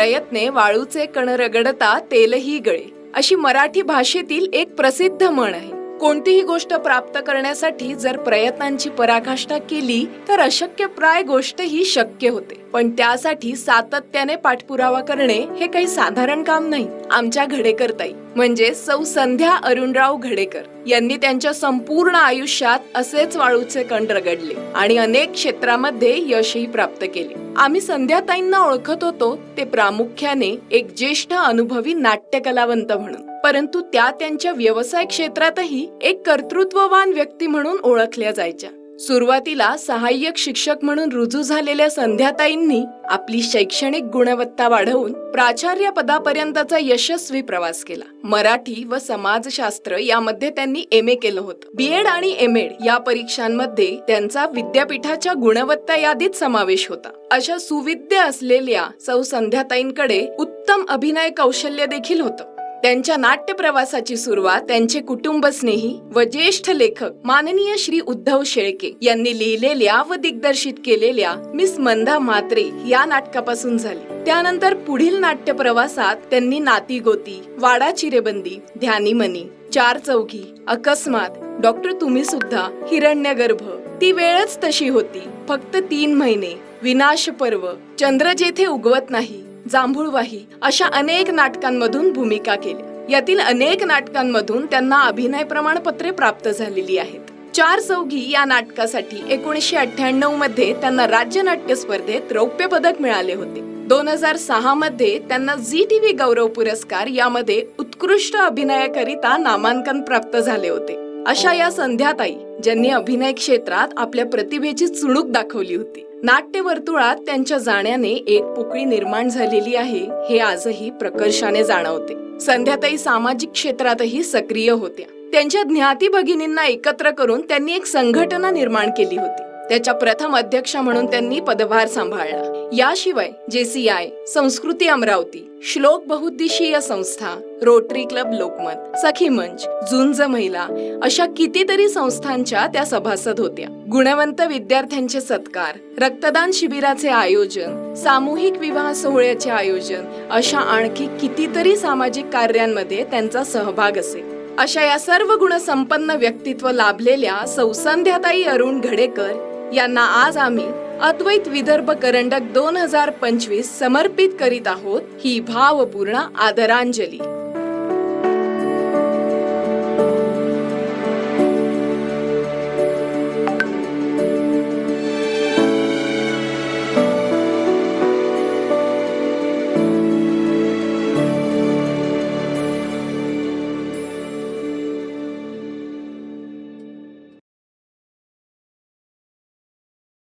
प्रयत्ने वाळूचे कण रगडता तेलही गळे. अशी मराठी भाषेतील एक प्रसिद्ध म्हण आहे. कोणतीही गोष्ट प्राप्त करण्यासाठी जर प्रयत्नांची पराकाष्ठा केली तर अशक्य प्राय गोष्ट ही शक्य होते. पण त्यासाठी सातत्याने पाठपुरावा करणे हे काही साधारण काम नाही. आमच्या घडेकरताई. म्हणजे सौ संध्या अरुणराव घडेकर यांनी त्यांच्या संपूर्ण आयुष्यात असेच वाळूचे कण रगडले आणि अनेक क्षेत्रामध्ये यशही प्राप्त केले. आम्ही संध्याताईंना ओळखत होतो ते प्रामुख्याने एक ज्येष्ठ अनुभवी नाट्यकलावंत म्हणून. परंतु त्या त्यांच्या व्यवसाय क्षेत्रातही एक कर्तृत्ववान व्यक्ती म्हणून ओळखल्या जायच्या. सुरुवातीला सहाय्यक शिक्षक म्हणून रुजू झालेल्या संध्याताईंनी आपली शैक्षणिक गुणवत्ता वाढवून प्राचार्य पदापर्यंतचा यशस्वी प्रवास केला. मराठी व समाजशास्त्र यामध्ये त्यांनी एम ए केलं होतं. बी एड आणि एम एड या परीक्षांमध्ये त्यांचा विद्यापीठाच्या गुणवत्ता यादीत समावेश होता. अशा सुविद्य असलेल्या सौ संध्याताईंकडे उत्तम अभिनय कौशल्य देखील होतं. त्यांच्या नाट्य प्रवासाची सुरुवात त्यांचे कुटुंबस्नेही व ज्येष्ठ लेखक माननीय श्री उद्धव शेळके यांनी लिहिलेल्या व दिग्दर्शित केलेल्या मिस मंदा म्हात्रे या नाटकापासून झाली. त्यानंतर पुढील नाट्य प्रवासात त्यांनी नाती गोती वाडा चिरेबंदी ध्यानीमनी चार चौघी अकस्मात डॉक्टर तुम्ही सुद्धा हिरण्यगर्भ ती वेळच तशी होती. फक्त तीन महिने विनाश पर्व चंद्र जेथे उगवत नाही जांभूळवाही अशा अनेक नाटकांमधून भूमिका केल्या. यातील अनेक नाटकांमधून त्यांना अभिनय प्रमाणपत्रे प्राप्त झालेली आहेत. चार चौघी या नाटकासाठी एकोणीसशे अठ्ठ्याण्णवमध्ये त्यांना राज्य नाट्य स्पर्धेत रौप्य पदक मिळाले होते. दोन हजार सहा मध्ये त्यांना झी टीव्ही गौरव पुरस्कार यामध्ये उत्कृष्ट अभिनयाकरिता नामांकन प्राप्त झाले होते. अशा या संध्याताई ज्यांनी अभिनय क्षेत्रात आपल्या प्रतिभेची चुणूक दाखवली होती. नाट्य वर्तुळात त्यांच्या जाण्याने एक पोकळी निर्माण झालेली आहे हे आजही प्रकर्षाने जाणवते. संध्याताई सामाजिक क्षेत्रातही सक्रिय होत्या. त्यांच्या ज्ञाती भगिनींना एकत्र करून त्यांनी एक संघटना निर्माण केली होती. त्याच्या प्रथम अध्यक्ष म्हणून त्यांनी पदभार सांभाळला. याशिवाय जेसीआय संस्कृती अमरावती श्लोक बहुद्देशीय संस्था रोटरी क्लब लोकमत सखी मंच झुंज महिला अशा कितीतरी संस्थांच्या त्या सभासद होत्या. गुणवंत विद्यार्थ्यांचे सत्कार रक्तदान शिबिराचे आयोजन सामूहिक विवाह सोहळ्याचे आयोजन अशा आणखी कितीतरी सामाजिक कार्यांमध्ये त्यांचा सहभाग असे. अशा या सर्व गुणसंपन्न व्यक्तित्व लाभलेल्या सौसंध्याताई अरुण घडेकर यांना आज आम्ही अद्वैत विदर्भ करंडक दोन हजार पंचवीस समर्पित करीत आहोत ही भावपूर्ण आदरांजली.